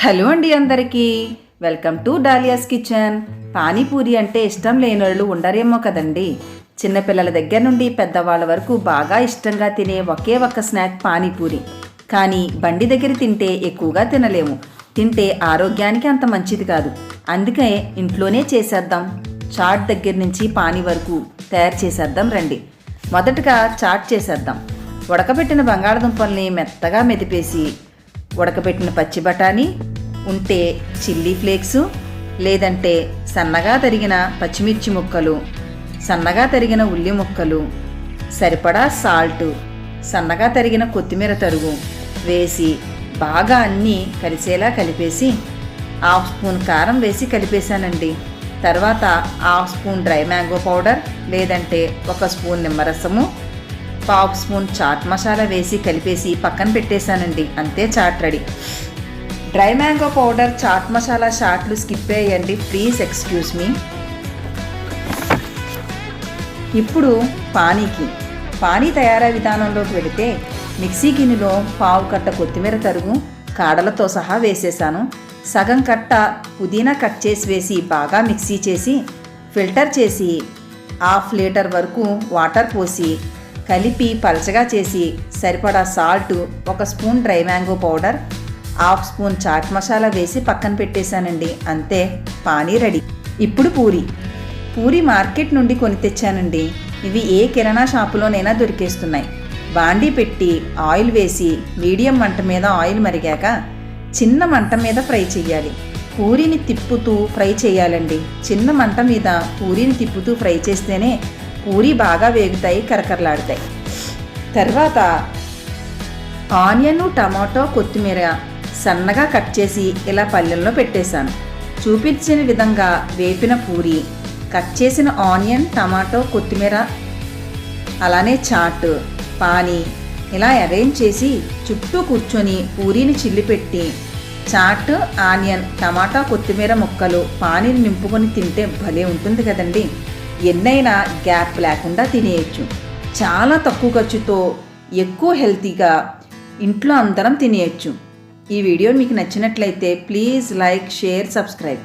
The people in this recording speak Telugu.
హలో అండి అందరికీ. Welcome to Dalia's kitchen. Panipuri అంటే ఇష్టం లేని వాళ్ళు ఉండరేమో కదండి. చిన్నపిల్లల దగ్గర నుండి పెద్దవాళ్ళ వరకు బాగా ఇష్టంగా తినే ఒకే ఒక్క స్నాక్ పానీపూరి. కానీ బండి దగ్గర తింటే ఎక్కువగా తినలేము. తింటే ఆరోగ్యానికి అంత మంచిది కాదు. అందుకే ఇంట్లోనే చేసేద్దాం. చాట్ దగ్గర నుంచి పానీ వరకు తయారు చేసేద్దాం రండి. మొదటగా చాట్ చేసేద్దాం. ఉడకబెట్టిన బంగాళదుంపల్ని మెత్తగా మెదిపేసి ఉడకబెట్టిన పచ్చి బఠానీ ఉంటే చిల్లీ ఫ్లేక్స్ లేదంటే సన్నగా తరిగిన పచ్చిమిర్చి ముక్కలు సన్నగా తరిగిన ఉల్లి ముక్కలు సరిపడా సాల్ట్ సన్నగా తరిగిన కొత్తిమీర తరుగు వేసి బాగా అన్నీ కలిసేలా కలిపేసి హాఫ్ స్పూన్ కారం వేసి కలిపేశానండి. తర్వాత half spoon dry mango powder లేదంటే ఒక స్పూన్ నిమ్మరసము పావు స్పూన్ చాట్ మసాలా వేసి కలిపేసి పక్కన పెట్టేశానండి. అంతే chaat ready. Dry mango powder chaat masala షాట్లు స్కిప్ వేయండి ప్లీజ్ ఎక్స్క్యూజ్ మీ. ఇప్పుడు పానీకి. పానీ తయారీ విధానంలోకి వెళితే మిక్సీ గిన్నెలో పావు కట్ట కొత్తిమీర తరుగు కాడలతో సహా వేసేసాను. సగం కట్ట పుదీనా కట్ చేసి వేసి బాగా మిక్సీ చేసి ఫిల్టర్ చేసి హాఫ్ లీటర్ వరకు వాటర్ పోసి కలిపి పలచగా చేసి సరిపడా సాల్ట్ ఒక spoon dry mango powder half spoon chaat masala వేసి పక్కన పెట్టేశానండి. అంతే పానీ రెడీ. ఇప్పుడు పూరి. పూరి మార్కెట్ నుండి కొని తెచ్చానండి. ఇవి ఏ కిరాణా షాపులోనైనా దొరికేస్తున్నాయి. బాండీ పెట్టి ఆయిల్ వేసి మీడియం మంట మీద ఆయిల్ మరిగాక చిన్న మంట మీద ఫ్రై చేయాలి పూరిని తిప్పుతూ ఫ్రై చేయాలండి. చిన్న మంట మీద పూరిని తిప్పుతూ ఫ్రై చేస్తేనే పూరి బాగా వేగుతాయి కరకరలాడతాయి. తర్వాత ఆనియన్ టమాటో కొత్తిమీర సన్నగా కట్ చేసి ఇలా పల్లెల్లో పెట్టేశాను. చూపించిన విధంగా వేపిన పూరి కట్ చేసిన ఆనియన్ టమాటో కొత్తిమీర అలానే చాట్ పానీ ఇలా అరేంజ్ చేసి చుట్టూ కూర్చొని పూరీని చిల్లిపెట్టి చాట్ ఆనియన్ టమాటా కొత్తిమీర ముక్కలు పానీని నింపుకొని తింటే భలే ఉంటుంది కదండీ. ఎన్నైనా గ్యాప్ లేకుండా తినేయచ్చు. చాలా తక్కువ ఖర్చుతో ఎక్కువ హెల్తీగా ఇంట్లో అందరం తినేయచ్చు. ఈ వీడియో మీకు నచ్చినట్లయితే ప్లీజ్ లైక్ షేర్ సబ్స్క్రైబ్.